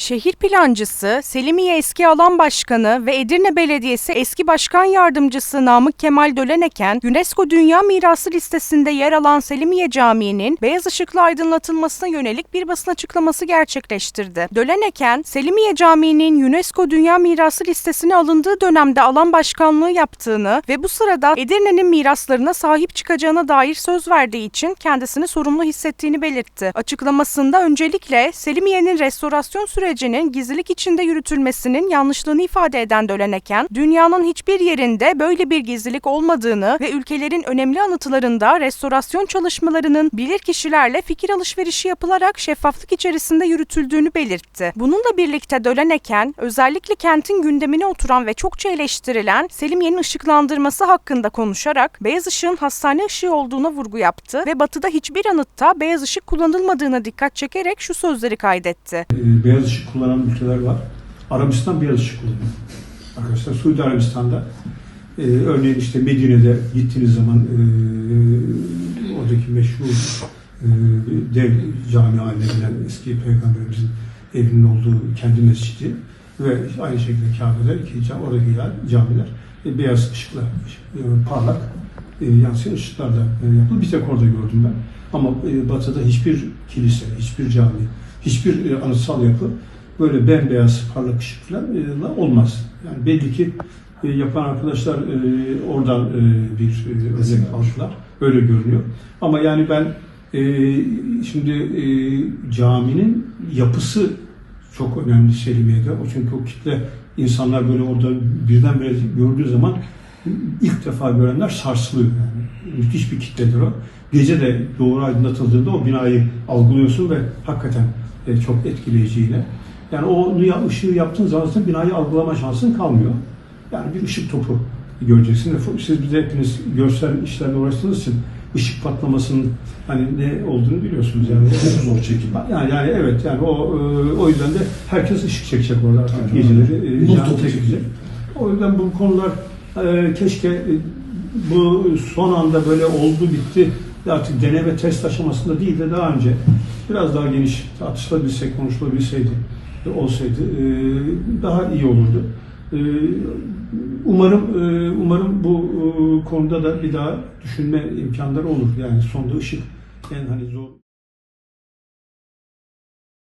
Şehir plancısı, Selimiye Eski Alan Başkanı ve Edirne Belediyesi Eski Başkan Yardımcısı Namık Kemal Döleneken, UNESCO Dünya Mirası listesinde yer alan Selimiye Camii'nin beyaz ışıkla aydınlatılmasına yönelik bir basın açıklaması gerçekleştirdi. Döleneken, Selimiye Camii'nin UNESCO Dünya Mirası listesine alındığı dönemde alan başkanlığı yaptığını ve bu sırada Edirne'nin miraslarına sahip çıkacağına dair söz verdiği için kendisini sorumlu hissettiğini belirtti. Açıklamasında öncelikle Selimiye'nin restorasyon sürecinin gizlilik içinde yürütülmesinin yanlışlığını ifade eden Döleneken, dünyanın hiçbir yerinde böyle bir gizlilik olmadığını ve ülkelerin önemli anıtlarında restorasyon çalışmalarının bilir kişilerle fikir alışverişi yapılarak şeffaflık içerisinde yürütüldüğünü belirtti. Bununla birlikte Döleneken, özellikle kentin gündemine oturan ve çokça eleştirilen Selimiye'nin ışıklandırması hakkında konuşarak beyaz ışığın hastane ışığı olduğuna vurgu yaptı ve batıda hiçbir anıtta beyaz ışık kullanılmadığına dikkat çekerek şu sözleri kaydetti. e, beyaz ışık kullanan ülkeler var. Arabistan beyaz ışık kullanıyor. Arkadaşlar Suudi Arabistan'da e, örneğin işte Medine'de gittiğiniz zaman e, oradaki meşhur e, dev cami haline gelen eski peygamberimizin evinin olduğu kendi mescidi ve aynı şekilde Kabe'de ki ca- oradaki ya- camiler e, beyaz ışıkla e, parlak e, yansıyan ışıklarla e, yapıldı. Bir tek orada gördüm ben. Ama e, batıda hiçbir kilise, hiçbir cami, hiçbir e, anıtsal yapı böyle bembeyaz parlak ışıkla e, olmaz. Yani belli ki e, yapan arkadaşlar e, oradan e, bir e, örnek aldılar. Öyle görünüyor. Ama yani ben e, şimdi e, caminin yapısı çok önemli Selimiye'de. O çünkü o kitle insanlar böyle orada birdenbire gördüğü zaman ilk defa görenler sarsılıyor. Yani. Müthiş bir kitledir o. Gece de doğru aydınlatıldığında o binayı algılıyorsun ve hakikaten e, çok etkileyici yine. Yani o ışığı yaptığın zaman zaten binayı algılama şansın kalmıyor. Yani bir ışık topu göreceksin. Siz bir de hepiniz görsel işlerle uğraştığınız için ışık patlamasının hani ne olduğunu biliyorsunuz yani. Çok zor çekim. Yani, yani evet yani o e, o yüzden de herkes ışık çekecek orada artık Aynen. geceleri e, Nur topu çekecek. O yüzden bu konular e, keşke e, bu son anda böyle oldu bitti artık deneme test aşamasında değil de daha önce biraz daha geniş tartışılabilsek, konuşulabilseydi e, olsaydı e, daha iyi olurdu. Umarım umarım bu konuda da bir daha düşünme imkanları olur. Yani sonda ışık en hani zor